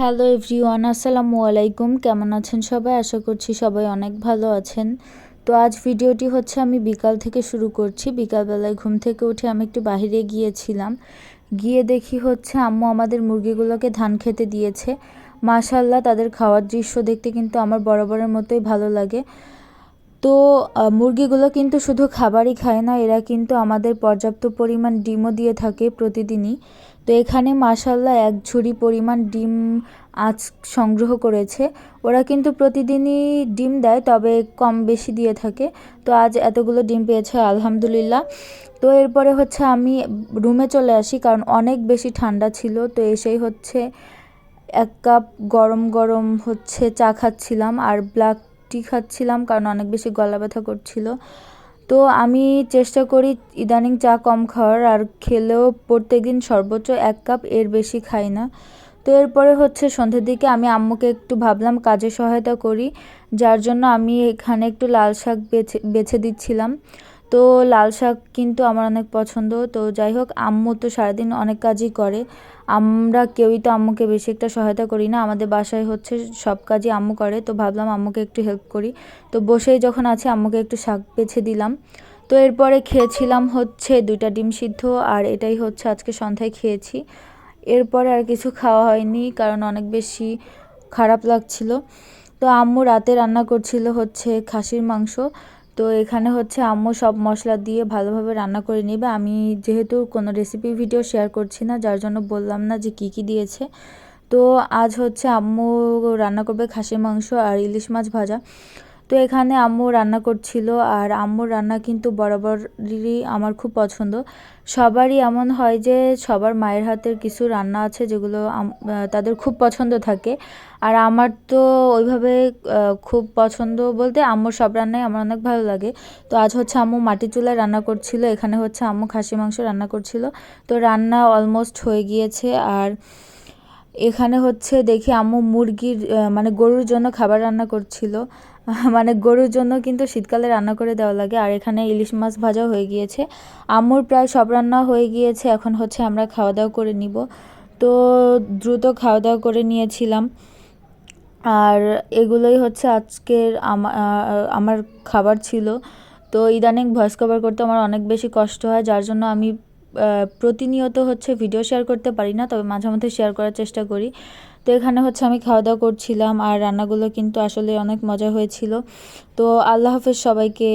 Hello everyone, আসসালামু আলাইকুম। কেমন আছেন সবাই? আশা করছি সবাই অনেক ভালো আছেন। তো আজ ভিডিওটি হচ্ছে আমি বিকাল থেকে শুরু করছি। বিকালবেলায় ঘুম থেকে উঠে আমি একটু বাহিরে গিয়েছিলাম। গিয়ে দেখি হচ্ছে আম্মু আমাদের মুরগিগুলোকে ধান খেতে দিয়েছে। মাশাল্লাহ তাদের খাওয়ার দৃশ্য দেখতে কিন্তু আমার বরাবরের মতোই ভালো লাগে। তো মুরগিগুলো কিন্তু শুধু খাবারই খায় না, এরা কিন্তু আমাদের পর্যাপ্ত পরিমাণ ডিমও দিয়ে থাকে প্রতিদিনই। তো এখানে মাসাল্লাহ এক ঝুড়ি পরিমাণ ডিম আজ সংগ্রহ করেছে। ওরা কিন্তু প্রতিদিনই ডিম দেয়, তবে কম বেশি দিয়ে থাকে। তো আজ এতগুলো ডিম পেয়েছে, আলহামদুলিল্লাহ। তো এরপরে হচ্ছে আমি রুমে চলে আসি, কারণ অনেক বেশি ঠান্ডা ছিল। তো এসেই হচ্ছে এক কাপ গরম গরম হচ্ছে চা খাচ্ছিলাম, আর ব্ল্যাক টি খাচ্ছিলাম, কারণ অনেক বেশি গলা ব্যথা করছিল। তো আমি চেষ্টা করি ইদানিং চা কম খাওয়ার, আর খেলেও প্রত্যেক দিন সর্বোচ্চ এক কাপ এর বেশি খাই না। তো এরপরে হচ্ছে সন্ধ্যের দিকে আমি আম্মুকে একটু ভাবলাম কাজে সহায়তা করি, যার জন্য আমি এখানে একটু লাল শাক বেছে বেছে দিচ্ছিলাম। তো লাল শাক কিন্তু আমার অনেক পছন্দ। তো যাই হোক আম্মু তো সারাদিন অনেক কাজই করে। আমরা কেউই তো আম্মুকে বেশি একটা সহায়তা করি না। আমাদের বাসায় হচ্ছে সব কাজই আম্মু করে। তো ভাবলাম আম্মুকে একটু হেল্প করি। তো বসেই যখন আছে, আম্মুকে একটু শাক বেছে দিলাম। তো এরপরে খেয়েছিলাম হচ্ছে দুইটা ডিম সিদ্ধ আর এটাই হচ্ছে আজকে সন্ধ্যায় খেয়েছি। এরপরে আর কিছু খাওয়া হয়নি কারণ অনেক বেশি খারাপ লাগছিল। তো আম্মু রাতে রান্না করছিল হচ্ছে খাসির মাংস। তো এখানে হচ্ছে আম্মু সব মশলা দিয়ে ভালোভাবে রান্না করে নেবে। আমি যেহেতু কোনো রেসিপি ভিডিও শেয়ার করছি না, যার জন্য বললাম না যে কি কি দিয়েছে। তো আজ হচ্ছে আম্মু রান্না করবে খাসি মাংস আর ইলিশ মাছ ভাজা। তো এখানে আম্মু রান্না করছিল আর আম্মুর রান্না কিন্তু বরাবরই আমার খুব পছন্দ। সবারই এমন হয় যে সবার মায়ের হাতের কিছু রান্না আছে যেগুলো তাদের খুব পছন্দ থাকে। আর আমার তো ওইভাবে খুব পছন্দ বলতে আম্মুর সব রান্নাই আমার অনেক ভালো লাগে। তো আজ হচ্ছে আম্মু মাটি চুলায় রান্না করছিল, এখানে হচ্ছে আম্মু খাসি মাংস রান্না করছিল। তো রান্না অলমোস্ট হয়ে গিয়েছে আর এখানে হচ্ছে দেখি আম্মু মুরগির মানে গরুর জন্য খাবার রান্না করছিল। মানে গরুর জন্য কিন্তু শীতকালে রান্না করে দেওয়া লাগে। আর এখানে ইলিশ মাছ ভাজা হয়ে গিয়েছে। আম্মুর প্রায় সব রান্না হয়ে গিয়েছে। এখন হচ্ছে আমরা খাওয়া দাওয়া করে নিব। তো দ্রুত খাওয়া দাওয়া করে নিয়েছিলাম। আর এগুলোই হচ্ছে আজকের আমার খাবার ছিল। তো ইদানিং ভয়েস কভার করতে আমার অনেক বেশি কষ্ট হয়। যার জন্য আমি প্রতিনিয়ত হচ্ছে ভিডিও শেয়ার করতে পারি না, তবে মাঝে মধ্যে শেয়ার করার চেষ্টা করি। তো এখানে হচ্ছে আমি খাওয়া দাওয়া করছিলাম আর রান্নাগুলো কিন্তু আসলে অনেক মজা হয়েছিল। তো আল্লাহ হাফেজ সবাইকে